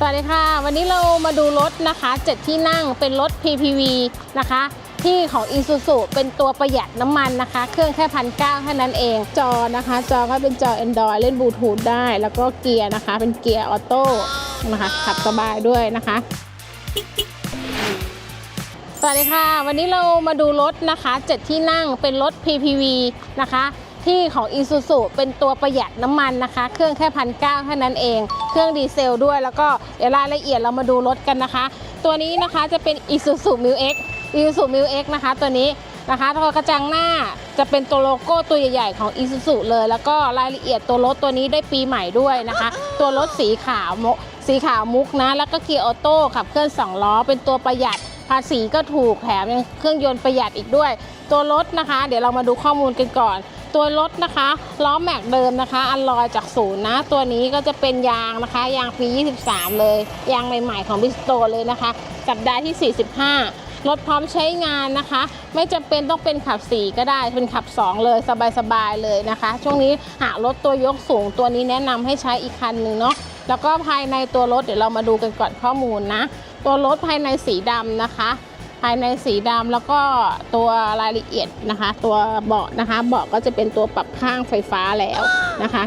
สวัสดีค่ะ วันนี้เรามาดูรถนะคะ7ที่นั่งเป็นรถ PPV นะคะ ที่ของ Isuzu เป็นตัวประหยัดน้ำมันนะคะ เครื่องแค่พันเก้าแค่นั้นเอง จอนะคะ จอก็เป็นจอ Android เล่นบลูทูธได้ แล้วก็เกียร์นะคะ เป็นเกียร์ออโต้นะคะขับสบายด้วยนะคะสวัสดีค่ะ วันนี้เรามาดูรถนะคะ7ที่นั่งเป็นรถ PPV นะคะ ที่ของ Isuzu เป็นตัวประหยัดน้ำมันนะคะ เครื่องแค่พันเก้าแค่นั้นเอง เครื่องดีเซลด้วยแล้วก็เดี๋ยวรายละเอียดเรามาดูรถกันนะคะ ตัวนี้นะคะจะเป็น Isuzu m i l X Isuzu m i l X นะคะ ตัวนี้นะคะตัวกระจังหน้าจะเป็นตัวโลโก้ตัวใหญ่ๆของ Isuzu เลย แล้วก็รายละเอียดตัวรถตัวนี้ได้ปีใหม่ด้วยนะคะ ตัวรถสีขาวสีขาวมุกนะ แล้วก็เกียร์ออโต้ขับเคลื่อนสองล้อเป็นตัวประหยัดภาษีก็ถูกแถมยังเครื่องยนต์ประหยัดอีกด้วย ตัวรถนะคะ เดี๋ยวเรามาดูข้อมูลกันก่อน ตัวรถนะคะล้อแม็กเดิมนะคะอันลอยจากศูนย์นะ ตัวนี้ก็จะเป็นยางนะคะ ยางปี 23 เลย ยางใหม่ๆของบิสโตเลยนะคะ สัปดาห์ที่ 45 รถพร้อมใช้งานนะคะ ไม่จำเป็นต้องเป็นขับ 4 ก็ได้ เป็นขับ 2 เลยสบายๆเลยนะคะ ช่วงนี้หารถตัวยกสูงตัวนี้แนะนำให้ใช้อีกคันหนึ่งเนาะแล้วก็ภายในตัวรถเดี๋ยวเรามาดูกันก่อนข้อมูลนะ ตัวรถภายในสีดำนะคะ ภายในสีดำแล้วก็ตัวรายละเอียดนะคะ ตัวเบาะนะคะเบาะก็จะเป็นตัวปรับข้างไฟฟ้าแล้วนะคะ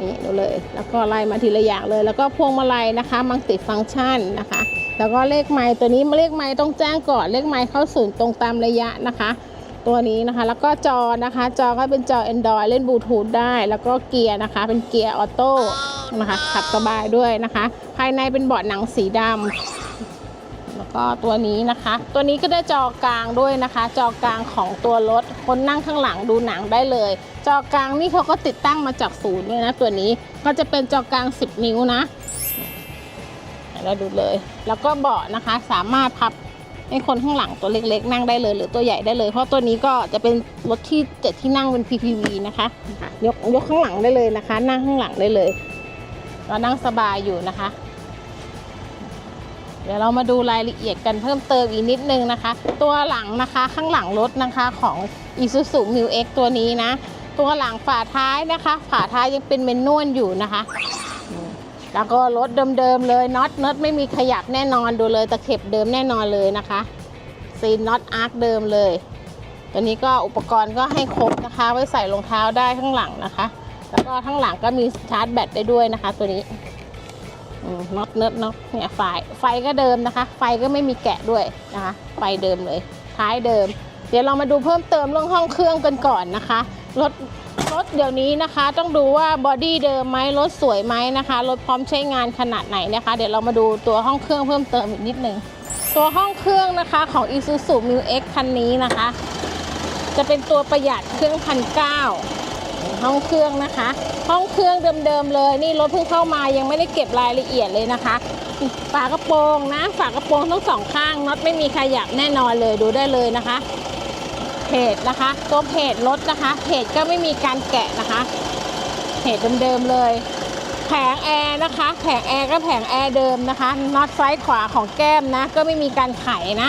นี่ดูเลย แล้วก็ไล่มาทีละอย่างเลย แล้วก็พวงมาลัยนะคะมังติฟังก์ชันนะคะ แล้วก็เลขไม้ตัวนี้เลขไม้ต้องแจ้งก่อนเลขไม้เข้าศูนย์ตรงตามระยะนะคะ ตัวนี้นะคะ แล้วก็จอนะคะ จอก็เป็นจอ Android เล่นบลูทูธได้ แล้วก็เกียร์นะคะ เป็นเกียร์ออโต้นะคะขับสบายด้วยนะคะ ภายในเป็นเบาะหนังสีดำ ก็ตัวนี้นะคะ ตัวนี้ก็ได้จอกลางด้วยนะคะ จอกลางของตัวรถ คนนั่งข้างหลังดูหนังได้เลย จอกลางนี่เขาก็ติดตั้งมาจากศูนย์ด้วยนะตัวนี้ก็จะเป็นจอกลาง 10 นิ้วนะเราดูเลย แล้วก็เบาะนะคะสามารถพับให้คนข้างหลังตัวเล็ก ๆ นั่งได้เลย หรือตัวใหญ่ได้เลย เพราะตัวนี้ก็จะเป็นรถที่เจ็ดที่นั่งเป็น PPV นะคะ ยกยกข้างหลังได้เลยนะคะ นั่งข้างหลังได้เลยก็นั่งสบายอยู่นะคะ เดี๋ยวเรามาดูรายละเอียดกันเพิ่มเติมอีกนิดนึงนะคะ ตัวหลังนะคะข้างหลังรถนะคะของ Isuzu m i l X ตัวนี้นะ ตัวหลังฝาท้ายนะคะ ฝาท้ายยังเป็นเมนนวลอยู่นะคะ แล้วก็รถเดิมๆเลยน็อตน็อตไม่มีขยับแน่นอนดูเลยตะเข็บเดิมแน่นอนเลยนะคะซีนน็อตอาร์คเดิมเลยตัวนี้ก็อุปกรณ์ก็ให้ครบนะคะ ไว้ใส่รองเท้าได้ข้างหลังนะคะ แล้วก็ข้างหลังก็มีชาร์จแบตได้ด้วยนะคะ ตัวนี้ น็อตเนิร์ดเนาะเนี่ยไฟไฟก็เดิมนะคะ ไฟก็ไม่มีแกะด้วยนะคะ ไฟเดิมเลย ท้ายเดิม เดี๋ยวเรามาดูเพิ่มเติมเรื่องห้องเครื่องกันก่อนนะคะ รถรถเดี๋ยวนี้นะคะ ต้องดูว่าบอดี้เดิมไหมรถสวยไหมนะคะ รถพร้อมใช้งานขนาดไหนนะคะ เดี๋ยวเรามาดูตัวห้องเครื่องเพิ่มเติมอีกนิดนึง ตัวห้องเครื่องนะคะของ Isuzu m i x คันนี้นะคะ จะเป็นตัวประหยัดเครื่องพันเก้า ห้องเครื่องนะคะ ห้องเครื่องเดิมๆเลย นี่รถเพิ่งเข้ามายังไม่ได้เก็บรายละเอียดเลยนะคะ ฝากระโปรงนะฝากระโปรงทั้งสองข้างน็อตไม่มีขยับแน่นอนเลยดูได้เลยนะคะเพจนะคะตัวเพจรถนะคะเพจก็ไม่มีการแกะนะคะเพจเดิมๆเลย แผงแอร์นะคะแผงแอร์ก็แผงแอร์เดิมนะคะน็อตซ้ายขวาของแก้มนะ ก็ไม่มีการไขนะ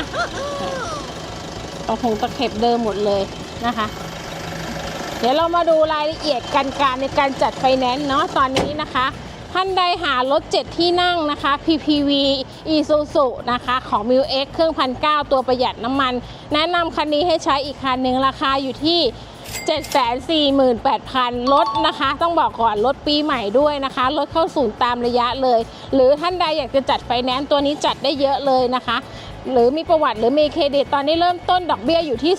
ตรงคงตะเข็บเดิมหมดเลยนะคะ เดี๋ยวเรามาดูรายละเอียดการการในการจัดไฟแนนซ์เนาะตอนนี้นะคะท่านใดหารถ 7 ที่นั่งนะคะ PPV Isuzu นะคะของ m i l X เครื่องพันเตัวประหยัดน้ำมัน แนะนำคันนี้ให้ใช้อีกคันหนึ่งราคาอยู่ที่748,000ลดนะคะ ต้องบอกก่อนลดปีใหม่ด้วยนะคะลดเข้าศูนย์ตามระยะเลย หรือท่านใดอยากจะจัดไฟแนนซ์ตัวนี้จัดได้เยอะเลยนะคะ หรือมีประวัติหรือมีเครดิตตอนนี้เริ่มต้นดอกเบี้ยอยู่ที่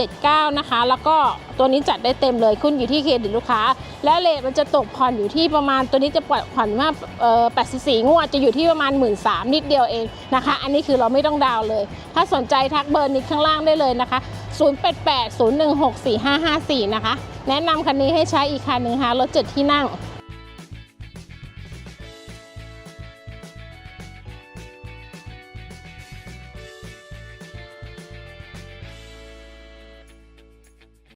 2.79 นะคะ แล้วก็ตัวนี้จัดได้เต็มเลยคุณอยู่ที่เครดิตลูกค้า และเลทมันจะตกผ่อนอยู่ที่ประมาณตัวนี้จะปล่อยผ่อนว่าเอ่อ84 งวดจะอยู่ที่ประมาณ 1 3ื่นนิดเดียวเองนะคะ อันนี้คือเราไม่ต้องดาวเลย ถ้าสนใจทักเบอร์นี้ข้างล่างได้เลยนะคะ 0880164554 นะคะ แนะนำคันนี้ให้ใช้อีกคันหนึ่งค่ะรถเจ็ดที่นั่ง